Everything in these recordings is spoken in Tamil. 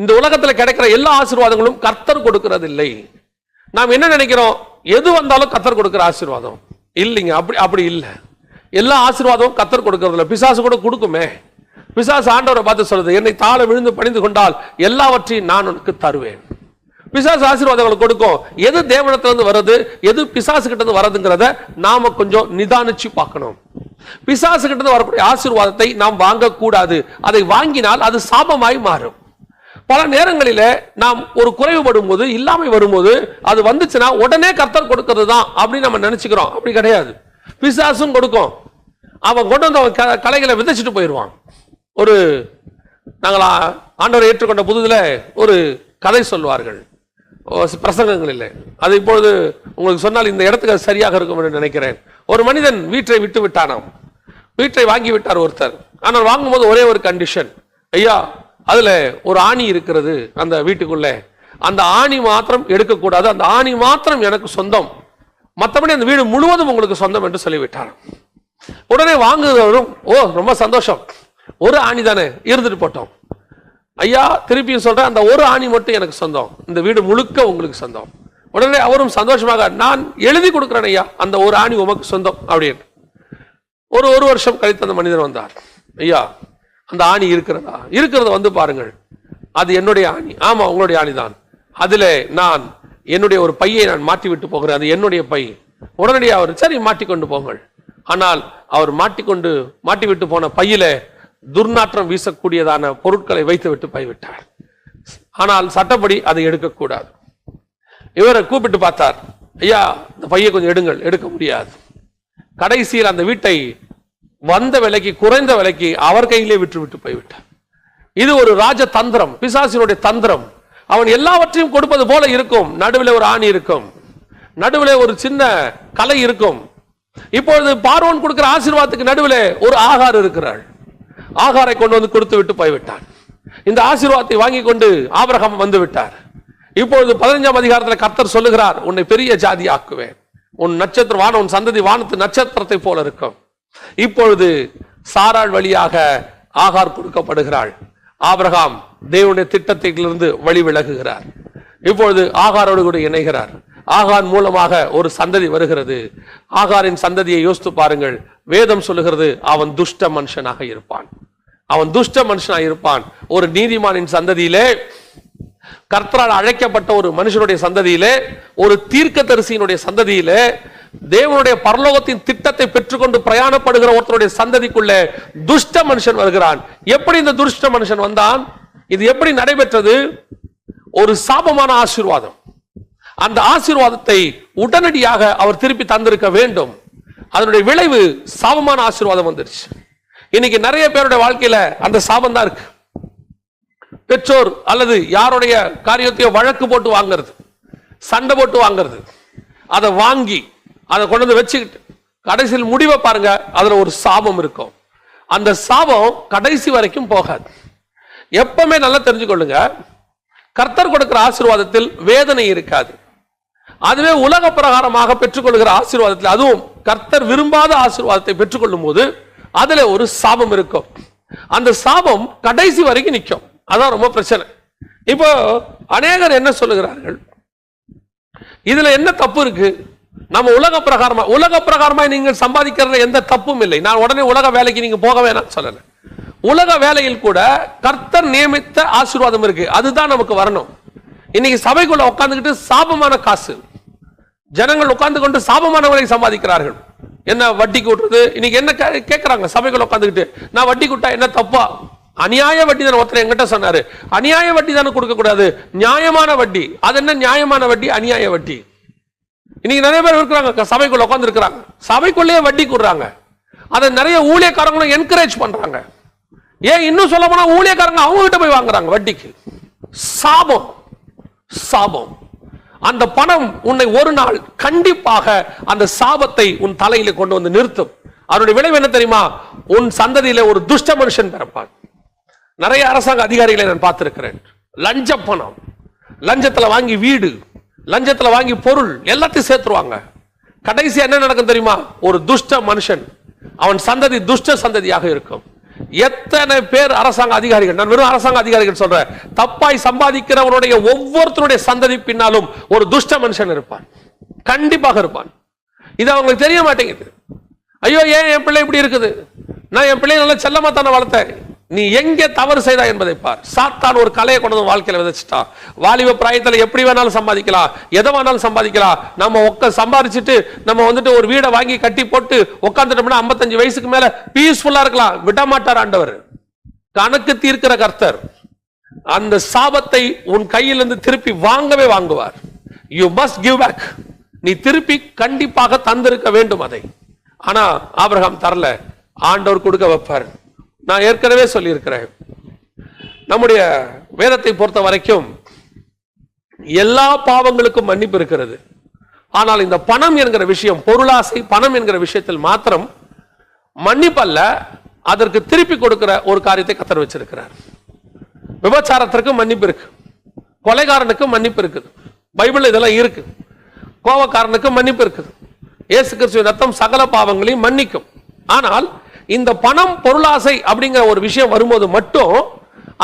இந்த உலகத்தில் கிடைக்கிற எல்லா ஆசீர்வாதங்களும் கர்த்தர் கொடுக்கறதில்லை. நாம் என்ன நினைக்கிறோம்? எது வந்தாலும் கத்தர் கொடுக்குற ஆசீர்வாதம். இல்லைங்க அப்படி அப்படி இல்லை. எல்லா ஆசீர்வாதமும் கத்தர் கொடுக்கறதில்ல. பிசாசு கூட கொடுக்குமே. பிசாசு ஆண்டவரை பார்த்து சொல்லுது என்னை தாழ விழுந்து பணிந்து கொண்டால் எல்லாவற்றையும் நான் உனக்கு தருவேன். பிசாசு ஆசீர்வாதங்களை கொடுக்கும். எது தேவனத்திலிருந்து வர்றது எது பிசாசு கிட்ட வர்றதுங்கிறத நாம கொஞ்சம் நிதானிச்சு பார்க்கணும். பிசாசு கிட்ட வரக்கூடிய ஆசீர்வாதத்தை நாம் வாங்கக்கூடாது. அதை வாங்கினால் அது சாபமாய் மாறும். பல நேரங்களில் நாம் ஒரு குறைவுபடும் போது இல்லாமை வரும்போது அது வந்துச்சுன்னா உடனே கர்த்தர் கொடுக்கறது தான் அப்படின்னு நம்ம நினைச்சுக்கிறோம். அப்படி கிடையாது. பிசாசும் கொடுக்கும். அவன் கொண்டு வந்து அவன் க- கலைகளை விதைச்சிட்டு போயிடுவான். ஒரு நாங்கள் ஆண்டவரை ஏற்றுக்கொண்ட புதுதில் ஒரு கதை சொல்வார்கள். ஓ, இல்லை அது இப்பொழுது உங்களுக்கு சொன்னால் இந்த இடத்துக்கு அது சரியாக இருக்கும் என்று நினைக்கிறேன். ஒரு மனிதன் வீட்டை விட்டு விட்டானாம் வீட்டை வாங்கி விட்டார் ஒருத்தர். ஆனால் வாங்கும்போது ஒரே ஒரு கண்டிஷன் ஐயா அதில் ஒரு ஆணி இருக்கிறது அந்த வீட்டுக்குள்ளே. அந்த ஆணி மாத்திரம் எடுக்கக்கூடாது. அந்த ஆணி மாத்திரம் எனக்கு சொந்தம். மற்றபடி அந்த வீடு முழுவதும் உங்களுக்கு சொந்தம் என்று சொல்லிவிட்டார். உடனே வாங்குகிறவரும் ஓ ரொம்ப சந்தோஷம். ஒரு ஆணி தானே. இருந்துட்டு போட்டோம். ஐயா திருப்பியும் சொல்கிறேன் அந்த ஒரு ஆணி மட்டும் எனக்கு சொந்தம். இந்த வீடு முழுக்க உங்களுக்கு சொந்தம். உடனே அவரும் சந்தோஷமாக நான் எழுதி கொடுக்குறேன் ஐயா. அந்த ஒரு ஆணி உமக்கு சொந்தம். அப்படின்னு. ஒரு ஒரு வருஷம் கழித்து அந்த மனிதன் வந்தார். ஐயா அந்த ஆணி இருக்கிறதா? இருக்கிறத வந்து பாருங்கள். அது என்னுடைய ஆணி. ஆமாம் உங்களுடைய ஆணி தான் அதில் நான் என்னுடைய ஒரு பையை நான் மாட்டி விட்டு போகிறேன். அது என்னுடைய பை. உடனடியாக அவர் சரி மாட்டிக்கொண்டு போங்கள். ஆனால் அவர் மாட்டிக்கொண்டு மாட்டி விட்டு போன பையில துர்நாற்றம் வீசக்கூடியதான பொருட்களை வைத்து விட்டு பைவிட்டார் ஆனால் சட்டப்படி அதை எடுக்கக்கூடாது. இவரை கூப்பிட்டு பார்த்தார் ஐயா இந்த பையை கொஞ்சம் எடுங்கள். எடுக்க முடியாது. கடைசியில் அந்த வீட்டை வந்த விலைக்கு குறைந்த விலைக்கு அவர் கையிலே விட்டுவிட்டு போய்விட்டார். இது ஒரு ராஜ தந்திரம் பிசாசினுடைய தந்திரம். அவன் எல்லாவற்றையும் கொடுப்பது போல இருக்கும். நடுவில் ஒரு ஆணி இருக்கும். நடுவில் ஒரு சின்ன கலை இருக்கும். இப்பொழுது பார்வன் கொடுக்கிற ஆசீர்வாதத்துக்கு நடுவில் ஒரு ஆகார் இருக்கிறாள். ஆகாரை கொண்டு வந்து கொடுத்து விட்டு போய்விட்டான். இந்த ஆசீர்வாதத்தை வாங்கி கொண்டு ஆபரகம் வந்து விட்டார். இப்பொழுது பதினஞ்சாம் அதிகாரத்தில் கர்த்தர் சொல்லுகிறார் உன்னை பெரிய ஜாதி ஆக்குவேன் உன் நட்சத்திரம் வான உன் சந்ததி வானத்து நட்சத்திரத்தை போல இருக்கும். இப்பொழுது சாராள் வழியாக ஆகார் கொடுக்கப்படுகிறாள். ஆபிரகாம் தேவனுடைய திட்டத்திலிருந்து வழி விலகுகிறார். இப்பொழுது ஆகாரோடு கூட இணைகிறார். ஆகார் மூலமாக ஒரு சந்ததி வருகிறது. ஆகாரின் சந்ததியை யோசித்து பாருங்கள். வேதம் சொல்லுகிறது அவன் துஷ்ட மனுஷனாக இருப்பான். அவன் துஷ்ட மனுஷனாக இருப்பான். ஒரு நீதிமானின் சந்ததியிலே கர்த்தரால் அழைக்கப்பட்ட ஒரு மனுஷனுடைய சந்ததியிலே ஒரு தீர்க்கதரிசியினுடைய சந்ததியிலே தேவனுடைய பரலோகத்தின் திட்டத்தை பெற்றுக்கொண்டு பிரயாணப்படுகிற ஒருத்தருடைய சந்ததிக்குள்ள துஷ்ட மனுஷன் வருகிறான். எப்படி இந்த துஷ்ட மனுஷன் வந்தான்? இது எப்படி நடைபெற்றது? ஒரு சாபமான ஆசீர்வாதம். அந்த ஆசீர்வாதத்தை உடனடியாக அவர் திருப்பி தந்திருக்க வேண்டும். அதனுடைய விளைவு சாபமான ஆசீர்வாதம் வந்துருச்சு. இன்னைக்கு நிறைய பேருடைய வாழ்க்கையில அந்த சாபம் தான் இருக்கு. பெற்றோர் அல்லது யாருடைய காரியத்தையோ வழக்கு போட்டு வாங்குறது சண்டை போட்டு வாங்குறது அதை வாங்கி அதை கொண்டு வந்து வச்சுக்கிட்டு கடைசியில் முடிவை பாருங்க அதுல ஒரு சாபம் இருக்கும். அந்த சாபம் கடைசி வரைக்கும் போகாது. எப்பவுமே நல்லா தெரிஞ்சுக்கொள்ளுங்க. கர்த்தர் கொடுக்கிற ஆசீர்வாதத்தில் வேதனை இருக்காது. அதுவே உலக பிரகாரமாக பெற்றுக்கொள்கிற ஆசீர்வாதத்தில் அதுவும் கர்த்தர் விரும்பாத ஆசீர்வாதத்தை பெற்றுக்கொள்ளும் போது அதுல ஒரு சாபம் இருக்கும். அந்த சாபம் கடைசி வரைக்கும் நிற்கும் அதான் ரொம்ப பிரச்சனை. இப்போ அநேகர் என்ன சொல்லுகிறார்கள்? இதுல என்ன தப்பு இருக்கு? நம்ம உலக பிரகாரமா உலக பிரகாரமா நீங்கள் சம்பாதிக்கிறதுல எந்த தப்பும் இல்லை. நான் உடனே உலக வேலைக்கு நீங்க போக வேணாம் சொல்லல. உலக வேலையில் கூட கர்த்தர் நியமித்த ஆசீர்வாதம் இருக்கு. அதுதான் நமக்கு வரணும். இன்னைக்கு சபைக்குள்ள உட்காந்துக்கிட்டு சாபமான காசு. ஜனங்கள் உட்கார்ந்து கொண்டு சாபமானவரை சம்பாதிக்கிறார்கள். என்ன வட்டி கூட்டுறது? இன்னைக்கு என்ன கே- கேட்கறாங்க சபைக்குள்ள உட்காந்துக்கிட்டு நான் வட்டி கூட்டா என்ன தப்பா? அநியாய வட்டி தானே ஒருத்தர் என்கிட்ட சொன்னாரு. அநியாய வட்டி தானே கொடுக்க கூடாது நியாயமான வட்டி. அது என்ன நியாயமான வட்டி? அநியாய வட்டி. இன்னைக்கு நிறைய பேர் இருக்கிறாங்க சபைக்குள்ள உட்கார்ந்து இருக்கிறாங்க சபைக்குள்ளேயே வட்டி கூடுறாங்க. அதை நிறைய ஊழியக்காரங்களும் என்கரேஜ் பண்றாங்க. ஏன் இன்னும் சொல்ல போனா ஊழியக்காரங்க அவங்க கிட்ட போய் வாங்குறாங்க வட்டிக்கு. சாபம். சாபம். அந்த பணம் உன்னை ஒரு நாள் கண்டிப்பாக அந்த சாபத்தை உன் தலையில கொண்டு வந்து நிறுத்தும். அதனுடைய விளைவு என்ன தெரியுமா? உன் சந்ததியில ஒரு துஷ்ட மனுஷன் பிறப்பான். நிறைய அரசாங்க அதிகாரிகளை நான் பார்த்திருக்கிறேன். லஞ்ச பணம். லஞ்சத்துல வாங்கி வீடு. லஞ்சத்தில் வாங்கி பொருள் எல்லாத்தையும் சேர்த்துருவாங்க. கடைசி என்ன நடக்கும் தெரியுமா? ஒரு துஷ்ட மனுஷன் அவன் சந்ததி துஷ்ட சந்ததியாக இருக்கும். எத்தனை பேர் அரசாங்க அதிகாரிகள் நான் வெறும் அரசாங்க அதிகாரிகள் சொல்றேன். தப்பாய் சம்பாதிக்கிறவனுடைய ஒவ்வொருத்தருடைய சந்ததி பின்னாலும் ஒரு துஷ்ட மனுஷன் இருப்பான். கண்டிப்பாக இருப்பான். இது அவங்களுக்கு தெரிய மாட்டேங்குது. ஐயோ ஏன் என் பிள்ளை இப்படி இருக்குது? நான் என் பிள்ளைய நல்லா செல்லமா தானே வளர்த்தேன்? நீ எங்கே தவறு செய்தா என்பதை பார். சாத்தான் ஒரு கலையை கொண்டு வந்து வாழ்க்கையில விதைச்சிட்டான். வாலிப பிராயத்துல எப்படி வேணாலும் சம்பாதிக்கலாம். எதை வேணாலும் சம்பாதிக்கலாம். நம்ம ஒக்க சம்பாதிச்சுட்டு நம்ம வந்துட்டு ஒரு வீடை வாங்கி கட்டி போட்டு உட்காந்துட்டோம்னா ஐம்பத்தஞ்சு வயசுக்கு மேல பீஸ்ஃபுல்லா இருக்கலாம். விட மாட்டார் ஆண்டவர். கணக்கு தீர்க்கிற கர்த்தர். அந்த சாபத்தை உன் கையிலிருந்து திருப்பி வாங்கவே வாங்குவார். யூ மஸ்ட் கிவ் பேக் நீ திருப்பி கண்டிப்பாக தந்திருக்க வேண்டும் அதை. ஆனா ஆபிரகாம் தரல. ஆண்டவர் கொடுக்க வைப்பார். நான் ஏற்கனவே சொல்லியிருக்கிறேன். நம்முடைய வேதத்தை பொறுத்த வரைக்கும் எல்லா பாவங்களுக்கும் மன்னிப்பு இருக்கிறது. ஆனால் இந்த பணம் என்கிற விஷயம் பொருளாசை பணம் என்கிற விஷயத்தில் மாத்திரம் மன்னிப்பல்ல அதற்கு திருப்பி கொடுக்கிற ஒரு காரியத்தை கத்தர் வச்சிருக்கிறார். விபச்சாரத்திற்கு மன்னிப்பு இருக்கு. கொலைகாரனுக்கு மன்னிப்பு இருக்குது. பைபிள் இதெல்லாம் இருக்கு. கோவக்காரனுக்கு மன்னிப்பு இருக்குது. இயேசு கிறிஸ்துவின் ரத்தம் சகல பாவங்களையும் மன்னிக்கும். ஆனால் இந்த பணம் பொருளாசை அப்படிங்கிற ஒரு விஷயம் வரும்போது மட்டும்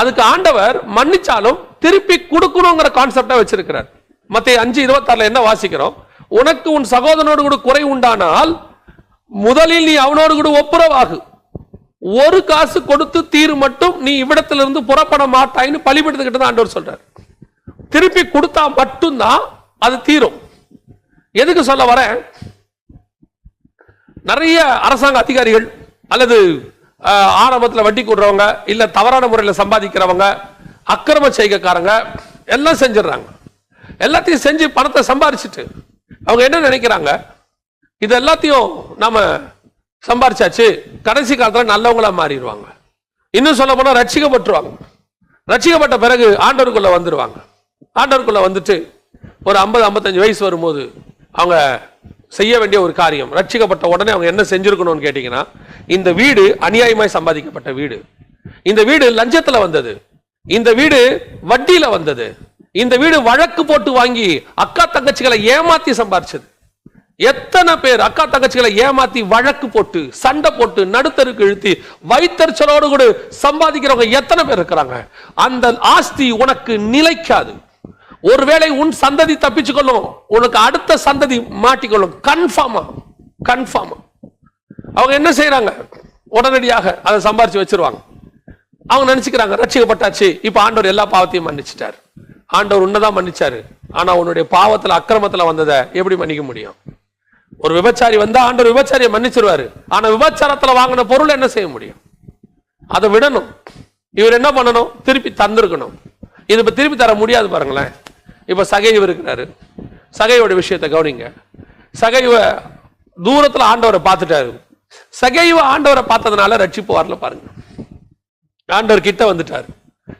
அதுக்கு ஆண்டவர் மன்னிச்சாலும் திருப்பி கொடுக்கணுங்கிற கான்செப்டா வச்சிருக்கிறார். மத்திய அஞ்சு இருபத்தாறுல என்ன வாசிக்கிறோம்? உனக்கு உன் சகோதரனோடு கூட குறை உண்டானால் முதலில் நீ அவனோடு கூட ஒப்புரவாகு. ஒரு காசு கொடுத்து தீரு மட்டும் நீ இவ்விடத்திலிருந்து புறப்பட மாட்டாய்ன்னு பழிபடுத்துக்கிட்டு தான் ஆண்டவர் சொல்றார். திருப்பி கொடுத்தா மட்டும்தான் அது தீரும். எதுக்கு சொல்ல வரேன்? நிறைய அரசாங்க அதிகாரிகள் அல்லது ஆரம்பத்தில் வட்டி கூடுறவங்க இல்லை தவறான முறையில் சம்பாதிக்கிறவங்க அக்கிரம செய்கைக்காரங்க எல்லாம் செஞ்சிடறாங்க. எல்லாத்தையும் செஞ்சு பணத்தை சம்பாரிச்சிட்டு அவங்க என்ன நினைக்கிறாங்க? இது எல்லாத்தையும் நாம் சம்பாரிச்சாச்சு கடைசி காலத்தில் நல்லவங்களா மாறிடுவாங்க. இன்னும் சொல்ல போனால் ரட்சிக்கப்பட்டுருவாங்க. ரட்சிக்கப்பட்ட பிறகு ஆண்டவருக்குள்ளே வந்துடுவாங்க ஆண்டவருக்குள்ளே வந்துட்டு ஒரு ஐம்பது ஐம்பத்தஞ்சு வயசு வரும்போது அவங்க செய்ய வேண்டிய ஒரு காரியம். ரட்சிக்கப்பட்ட உடனே அவங்க என்ன செஞ்சிருக்கணும்னு கேட்டீங்கன்னா இந்த வீடு அநியாயமாய் சம்பாதிக்கப்பட்ட வீடு. இந்த வீடு லஞ்சத்துல வந்தது. இந்த வீடு வட்டியில வந்தது. இந்த வீடு வழக்கு போட்டு வாங்கி அக்கா தங்கச்சிகளை ஏமாத்தி சம்பாரிச்சது. எத்தனை பேர் அக்கா தங்கச்சிகளை ஏமாத்தி வழக்கு போட்டு சண்டை போட்டு நடுத்தருக்கு இழுத்தி வைத்தறிச்சலோடு கூட சம்பாதிக்கிறவங்க எத்தனை பேர் இருக்கிறாங்க? அந்த ஆஸ்தி உனக்கு நிலைக்காது. ஒருவேளை உன் சந்ததி தப்பிச்சுக்கொள்ளும். உனக்கு அடுத்த சந்ததி மாட்டிக்கொள்ளும். கன்ஃபார்மா கன்ஃபார்மா அவங்க என்ன செய்யறாங்க உடனடியாக அதை சம்பாரிச்சு வச்சிருவாங்க. அவங்க நினைச்சுக்கிறாங்க ரட்சிக்கப்பட்டாச்சு. இப்ப ஆண்டவர் எல்லா பாவத்தையும் மன்னிச்சிட்டார். ஆண்டவர் உன்னதான் மன்னிச்சாரு. ஆனா உன்னுடைய பாவத்துல அக்கிரமத்துல வந்ததை எப்படி மன்னிக்க முடியும்? ஒரு விபச்சாரி வந்தா ஆண்டவர் விபச்சாரியை மன்னிச்சிருவாரு. ஆனா விபச்சாரத்துல வாங்கின பொருள் என்ன செய்ய முடியும்? அதை விடணும். இவர் என்ன பண்ணணும்? திருப்பி தந்திருக்கணும். இது இப்ப திருப்பி தர முடியாது பாருங்களேன். இப்ப சகைவர் இருக்கிறாரு. சகையோட விஷயத்தை கவனிங்க. சகைவ தூரத்துல ஆண்டவரை பார்த்துட்டாரு. சகைவ ஆண்டவரை பார்த்ததுனால ரட்சிப்பு வரல பாருங்க. ஆண்டவர் கிட்ட வந்துட்டார்.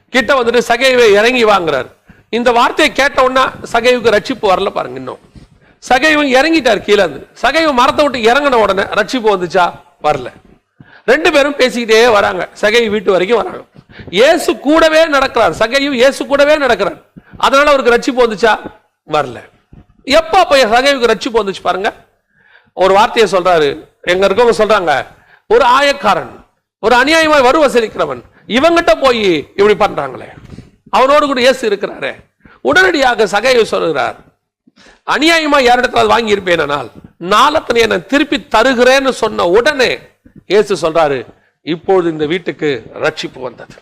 கிட்ட வந்துட்டு சகைவை இறங்கி வாங்குறாரு. இந்த வார்த்தையை கேட்ட உடனே சகைவுக்கு ரட்சிப்பு வரல பாருங்க இன்னும். சகைவும் இறங்கிட்டார் கீழே இருந்து. சகைவு மரத்தை விட்டு இறங்கின உடனே ரட்சிப்பு வந்துச்சா? வரல. ரெண்டு பேரும் பேசிக்கிட்டே வராங்க. சகை வீட்டு வரைக்கும் வராங்க. இயேசு கூடவே நடக்கிறார். சகையும் இயேசு கூடவே நடக்கிறார். அதனால அவருக்கு ரட்சிப்பு வந்துச்சா? வரல. எப்ப அப்ப சகைவுக்கு ரட்சிப்பு வந்துச்சு பாருங்க. ஒரு வார்த்தையை சொல்றாரு. எங்க இருக்கவங்க சொல்றாங்க ஒரு ஆயக்காரன் ஒரு அநியாயமாய் வரு வசூலிக்கிறவன் இவங்கிட்ட போய் இப்படி பண்றாங்களே. அவனோடு கூட இயேசு இருக்கிறாரு. உடனடியாக சகைவு சொல்கிறார் அநியாயமா யாரிடத்துல வாங்கி இருப்பேனால் நாளத்தனை என்னை திருப்பி தருகிறேன்னு சொன்ன உடனே இயேசு சொல்றாரு இப்பொழுது இந்த வீட்டுக்கு ரட்சிப்பு வந்தது.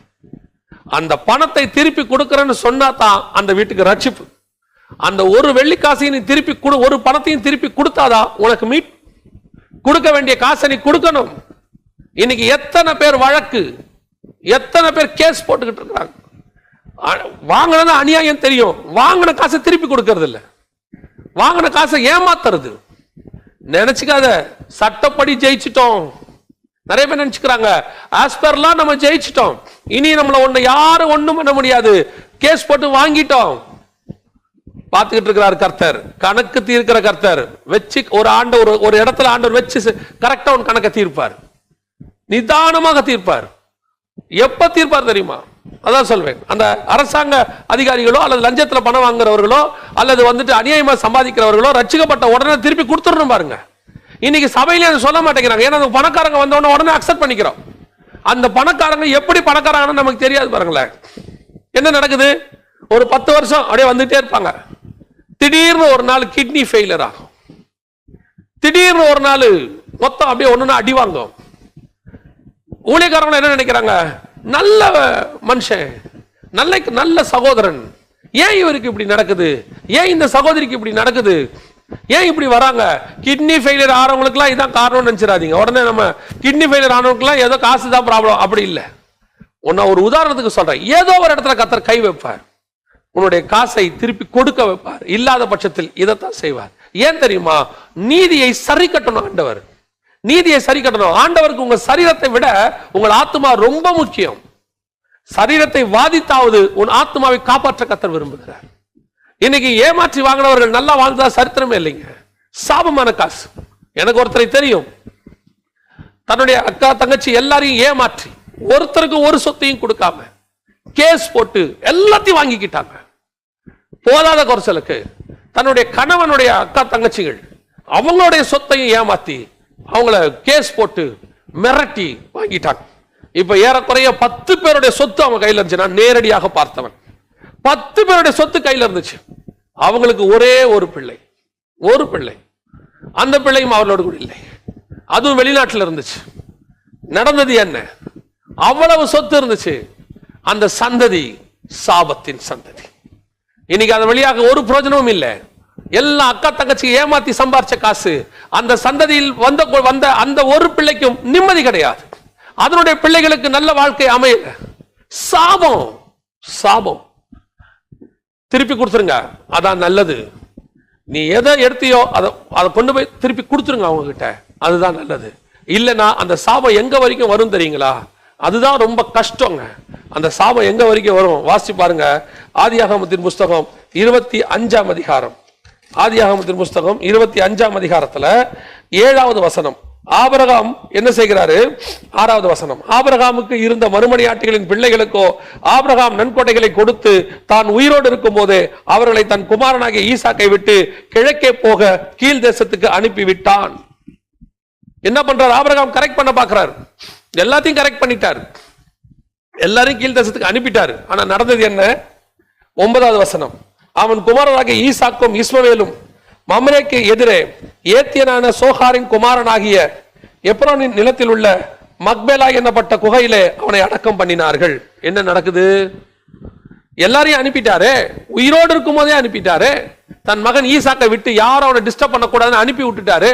அந்த பணத்தை திருப்பி கொடுக்கறேன்னு சொன்னா தான் அந்த வீட்டுக்கு ரட்சிப்பு. அந்த ஒரு வெள்ளிக்காசையும் நீ திருப்பி கொடு ஒரு பணத்தையும் திருப்பி கொடுத்தாதான் உனக்கு மீட் கொடுக்க வேண்டிய காசை நீ கொடுக்கணும். இன்னைக்கு எத்தனை பேர் வழக்கு எத்தனை பேர் கேஸ் போட்டுக்கிட்டு இருக்காங்க வாங்கினது அநியாயம் தெரியும். வாங்கின காசை திருப்பி கொடுக்கறது இல்லை வாங்கின காசை ஏமாத்துறது. நினைச்சுக்காத சட்டப்படி ஜெயிச்சிட்டோம். நிறைய பேர் நினைச்சுக்கிறாங்க ஆஸ்பர்லாம் நம்ம ஜெயிச்சிட்டோம். இனி நம்மள ஒன்று யாரும் ஒன்றும் பண்ண முடியாது. கேஸ் போட்டு வாங்கிட்டோம். பார்த்துக்கிட்டு இருக்கிறார் கர்த்தர். கணக்கு தீர்க்கிற கர்த்தர். வச்சு ஒரு ஆண்டு ஒரு ஒரு இடத்துல ஆண்டவர் வச்சு கரெக்டாக உன் கணக்கை தீர்ப்பார். நிதானமாக தீர்ப்பார். எப்போ தீர்ப்பார் தெரியுமா? அதான் சொல்வேன். அந்த அரசாங்க அதிகாரிகளோ அல்லது லஞ்சத்தில் பணம் வாங்குறவர்களோ அல்லது வந்துட்டு அநியாயமாக சம்பாதிக்கிறவர்களோ ரச்சிக்கப்பட்ட உடனே திருப்பி கொடுத்துடணும் பாருங்க. இன்னைக்கு சபையிலே அதை சொல்ல மாட்டேங்கிறாங்க. ஏன்னா அந்த பணக்காரங்க வந்த உடனே உடனே அக்செப்ட் பண்ணிக்கிறோம். அந்த பணக்காரங்க எப்படி பணக்காரங்கன்னு நமக்கு தெரியாது பாருங்களேன். என்ன நடக்குது? ஒரு பத்து வருஷம் அப்படியே வந்துட்டே இருப்பாங்க. திடீர்னு ஒரு நாள் கிட்னி ஃபெயிலியர் ஆகும் திடீர்னு ஒரு நாள் மொத்தம் அப்படியே ஒன்றுனா அடி வாங்கும் ஊழியக்காரங்க என்ன நினைக்கிறாங்க? நல்ல மனுஷன் நல்ல நல்ல சகோதரன். ஏன் இவருக்கு இப்படி நடக்குது? ஏன் இந்த சகோதரிக்கு இப்படி நடக்குது? ஏன் இப்படி வராங்க? கிட்னி ஃபெயிலியர் ஆகிறவங்களுக்குலாம் இதான் காரணம்னு நினைச்சிடாதீங்க. உடனே நம்ம கிட்னி ஃபெயிலியர் ஆனவங்களுக்குலாம் ஏதோ காசு தான் ப்ராப்ளம் அப்படி இல்லை. உன்னை ஒரு உதாரணத்துக்கு சொல்றேன். ஏதோ ஒரு இடத்துல கத்தர் கை வைப்பார். உன்னுடைய காசை திருப்பி கொடுக்க வைப்பார். இல்லாத பட்சத்தில் இதைத்தான் செய்வார். ஏன் தெரியுமா? நீதியை சரி கட்டணும் ஆண்டவர். நீதியை சரி கட்டணும். ஆண்டவருக்கு உங்க சரீரத்தை விட உங்கள் ஆத்மா ரொம்ப முக்கியம். சரீரத்தை வாதித்தாவது உன் ஆத்மாவை காப்பாற்ற கத்தர் விரும்புகிறார். இன்னைக்கு ஏமாற்றி வாங்கினவர்கள் நல்லா வாழ்ந்தா சரித்திரமே இல்லைங்க. சாபமான காசு. எனக்கு ஒருத்தரை தெரியும். தன்னுடைய அக்கா தங்கச்சி எல்லாரையும் ஏமாற்றி ஒருத்தருக்கு ஒரு சொத்தையும் கொடுக்காம கேஸ் போட்டு எல்லாத்தையும் வாங்கிக்கிட்டாங்க. போதாத குறைச்சலுக்கு தன்னுடைய கணவனுடைய அக்கா தங்கச்சிகள் அவங்களுடைய சொத்தையும் ஏமாத்தி அவங்கள கேஸ் போட்டு மிரட்டி வாங்கிட்டாங்க. இப்ப ஏறக்குறைய பத்து பேருடைய சொத்து அவங்க கையில இருந்துச்சு நான் நேரடியாக பார்த்தவன். பத்து பேருடைய சொத்து கையில் இருந்துச்சு. அவங்களுக்கு ஒரே ஒரு பிள்ளை. ஒரு பிள்ளை. அந்த பிள்ளையும் அவர்களோடு கூட இல்லை. அதுவும் வெளிநாட்டில் இருந்துச்சு. நடந்தது என்ன? அவ்வளவு சொத்து இருந்துச்சு. அந்த சந்ததி சாபத்தின் சந்ததி. இன்னைக்கு அதன் வழியாக ஒரு பிரயோஜனமும் இல்லை. எல்லா அக்கா தங்கச்சி ஏமாத்தி சம்பாரிச்ச காசு அந்த சந்ததியில் வந்த வந்த அந்த ஒரு பிள்ளைக்கும் நிம்மதி கிடையாது. அதனுடைய பிள்ளைகளுக்கு நல்ல வாழ்க்கை அமையல. சாபம் சாபம். திருப்பி கொடுத்துருங்க. அதான் நல்லது. நீ எதை எடுத்தியோ அதை அதை கொண்டு போய் திருப்பி கொடுத்துருங்க அவங்க கிட்ட அதுதான் நல்லது. இல்லைன்னா அந்த சாபம் எங்க வரைக்கும் வரும் தெரியுங்களா? அதுதான் ரொம்ப கஷ்டங்க. அந்த சாபம் எங்க வரைக்கும் வரும்? வாசி பாருங்க. ஆதியாகமத்தின் புஸ்தகம் இருபத்தி அஞ்சாம் அதிகாரம். ஆதியாகமத்தின் புஸ்தகம் இருபத்தி அஞ்சாம் அதிகாரத்துல ஏழாவது வசனம். ஆபரகாம் என்ன செய்கிறாரு? ஆறாவது வசனம். ஆபரகாமுக்கு இருந்த மறுமணியாட்டிகளின் பிள்ளைகளுக்கோ ஆபரகாம் நன்கொடைகளை கொடுத்து தான் உயிரோடு இருக்கும் போதே அவர்களை தன் குமாரனாகிய ஈசாக்கை விட்டு கிழக்கே போக கீழ் தேசத்துக்கு அனுப்பி விட்டான் என்ன பண்றார்? ஆபரகாம் கரெக்ட் பண்ண பாக்குறாரு எல்லாத்தையும் கரெக்ட் பண்ணிட்டார். எல்லாரையும் கீழ் தேசத்துக்கு அனுப்பிட்டாரு. ஆனா நடந்தது என்ன? ஒன்பதாவது வசனம். அவன் குமாரனாகிய ஈசாக்கும் இஸ்மவேலும் மம்ரேக்கு எதிரே ஏத்தியனான சோஹாரின் குமாரனாகிய எப்ரோனின் நிலத்தில் உள்ள மக்பேலா என்னப்பட்ட குகையிலே அவனை அடக்கம் பண்ணினார்கள். என்ன நடக்குது? எல்லாரையும் அனுப்பிட்டாரே? உயிரோடு இருக்கும் போதே அனுப்பிட்டாரு? தன் மகன் ஈசாக்கை விட்டு யாரும் அவனை டிஸ்டர்ப் பண்ணக்கூடாதுன்னு அனுப்பி விட்டுட்டாரு.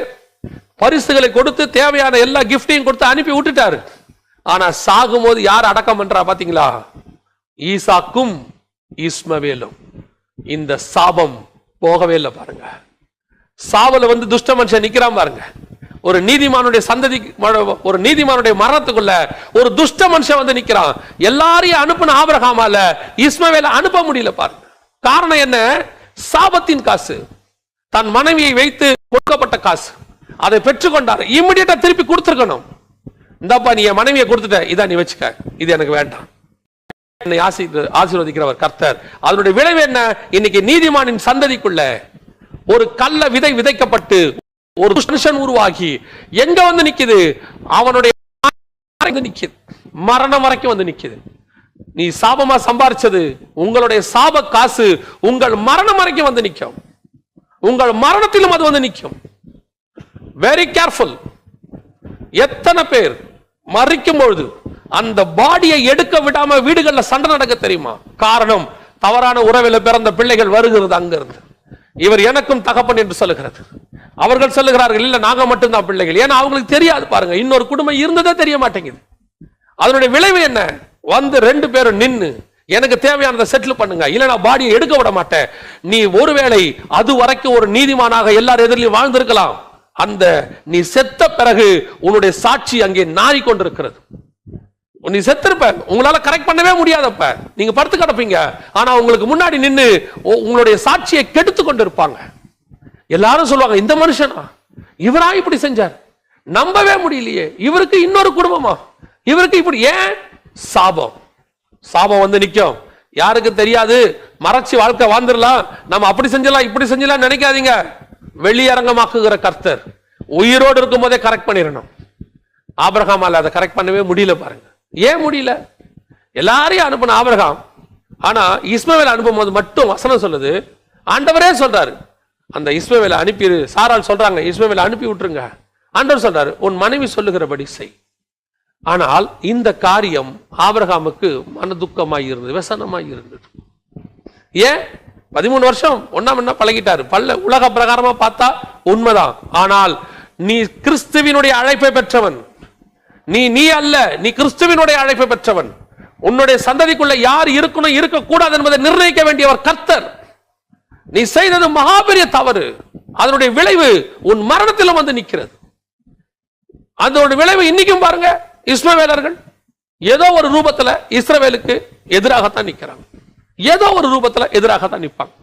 பரிசுகளை கொடுத்து தேவையான எல்லா கிஃப்டையும் கொடுத்து அனுப்பி விட்டுட்டாரு. ஆனா சாகும் போது யார் அடக்கம் பண்றா பாத்தீங்களா? ஈசாக்கும் இஸ்மவேலும். இந்த சாபம் போகவே இல்லை பாருங்க. சாவல வந்து துஷ்ட மனுஷன் நிக்கிறான் பாருங்க. ஒரு நீதிமானுடைய சந்ததி ஒரு நீதிமானுடைய மரணத்துக்குள்ள ஒரு துஷ்ட மனுஷன் வந்து நிக்கிறான். எல்லாரையும் அனுப்பின ஆபரகாமால இஸ்மவேல அனுப்ப முடியல பாருங்க. காரணம் என்ன? சாபத்தின் காசு. தன் மனைவியை வைத்து கொடுக்கப்பட்ட காசு. அதை பெற்றுக்கொண்டார். இம்மிடியட்டா திருப்பி கொடுத்துருக்கணும். இந்தாப்பா நீ என் மனைவியை கொடுத்துட்ட. இதான் நீ வச்சுக்க. இது எனக்கு வேண்டாம். என்னை ஆசி ஆசீர்வதிக்கிறவர் கர்த்தர். அதனுடைய விளைவு என்ன? இன்னைக்கு நீதிமானின் சந்ததிக்குள்ள ஒரு கல்ல விதை விதைக்கப்பட்டு ஒரு மனுஷன் உருவாகி எங்க வந்து நிக்குது? அவனுடைய நிக்குது. மரணம் வரைக்கும் வந்து நிக்குது. நீ சாபமா சம்பாரிச்சது உங்களுடைய சாப காசு உங்கள் மரணம் வரைக்கும் வந்து நிற்கும் உங்கள் மரணத்திலும் அது வந்து நிற்கும் வெரி கேர்ஃபுல் எத்தனை பேர் மறிக்கும் பொழுது அந்த பாடியை எடுக்க விடாம வீடுகளில் சண்டை நடக்க தெரியுமா? காரணம் தவறான உறவில் பிறந்த பிள்ளைகள் வருகிறது அங்கிருந்து. இவர் எனக்கும் தகப்பன் என்று சொல்லுகிறது. அவர்கள் சொல்லுகிறார்கள் இல்ல நாங்க மட்டும்தான் பிள்ளைகள். ஏன்னா அவங்களுக்கு தெரியாது பாருங்க இன்னொரு குடும்பம் இருந்ததே தெரிய மாட்டேங்குது. அதனுடைய விளைவு என்ன? வந்து ரெண்டு பேரும் நின்னு எனக்கு தேவையானதை செட்டில் பண்ணுங்க இல்ல நான் பாடியை எடுக்க விட மாட்டேன். நீ ஒருவேளை அது வரைக்கும் ஒரு நீதிமானாக எல்லார் எதிரிலையும் வாழ்ந்திருக்கலாம். அந்த நீ செத்த பிறகு உன்னுடைய சாட்சி அங்கே நாறிக்கொண்டிருக்கிறது. நீ செத்துருப்ப. உங்களால கரெக்ட் பண்ணவே முடியாதப்ப. நீங்க படுத்து கிடப்பீங்க. ஆனா உங்களுக்கு முன்னாடி நின்னு உங்களுடைய சாட்சியை கெடுத்து கொண்டு இருப்பாங்க எல்லாரும் சொல்லுவாங்க இந்த மனுஷனா? இவரா இப்படி செஞ்சார்? நம்பவே முடியலையே. இவருக்கு இன்னொரு குடும்பமா? இவருக்கு இப்படி ஏன்? சாபம். சாபம் வந்து நிற்கும் யாருக்கு தெரியாது? மறைச்சி வாழ்க்கை வாழ்ந்துடலாம். நம்ம அப்படி செஞ்சலாம் இப்படி செஞ்சலாம் நினைக்காதீங்க. வெளியரங்கமாக்குகிற கர்த்தர். உயிரோடு இருக்கும் போதே கரெக்ட் பண்ணிடணும் ஆபிரகாமால அதை கரெக்ட் பண்ணவே முடியல பாருங்க. ஏன் முடியல? எல்லாரையும் அனுப்பின ஆபரகாம். ஆனா இஸ்மவேல் அனுப்பும் போது மட்டும் வசனம் சொல்லுது. ஆண்டவரே சொல்றாரு. அந்த இஸ்மவேலை அனுப்பி சாரால் சொல்றாங்க இஸ்மவேலை அனுப்பி விட்டுருங்க. ஆண்டவர் சொல்றாரு உன் மனைவி சொல்லுகிறபடி செய். ஆனால் இந்த காரியம் ஆபரகாமுக்கு மனதுக்கமாய் இருந்தது விசனமாய் இருந்தது. ஏன்? பதிமூணு வருஷம் ஒன்னாம் என்ன பழகிட்டாரு. பல்ல உலக பிரகாரமா பார்த்தா உண்மைதான். ஆனால் நீ கிறிஸ்துவினுடைய அழைப்பை பெற்றவன். நீ நீ அல்ல நீ கிறிஸ்துவினுடைய அழைப்பை பெற்றவன். உன்னுடைய சந்ததிக்குள்ள யார் இருக்கணும் இருக்கக்கூடாது என்பதை நிர்ணயிக்க வேண்டியவர் கர்த்தர். நீ செய்தது மகாபெரிய தவறு. அதனுடைய விளைவு உன் மரணத்திலும் வந்து நிற்கிறது. அதோட விளைவு இன்னைக்கும் பாருங்க இஸ்ரவேலர்கள் ஏதோ ஒரு ரூபத்துல இஸ்ரவேலுக்கு எதிராகத்தான் நிற்கிறாங்க. ஏதோ ஒரு ரூபத்துல எதிராகத்தான் நிற்பாங்க.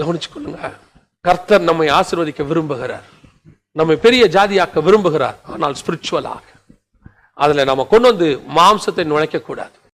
கவனிச்சுக்கொள்ளுங்க கர்த்தர் நம்மை ஆசீர்வதிக்க விரும்புகிறார். நம்மை பெரிய ஜாதியாக்க விரும்புகிறார். ஆனால் ஸ்பிரிச்சுவலாக அதில் நம்ம கொண்டு வந்து மாம்சத்தை நுழைக்க கூடாது.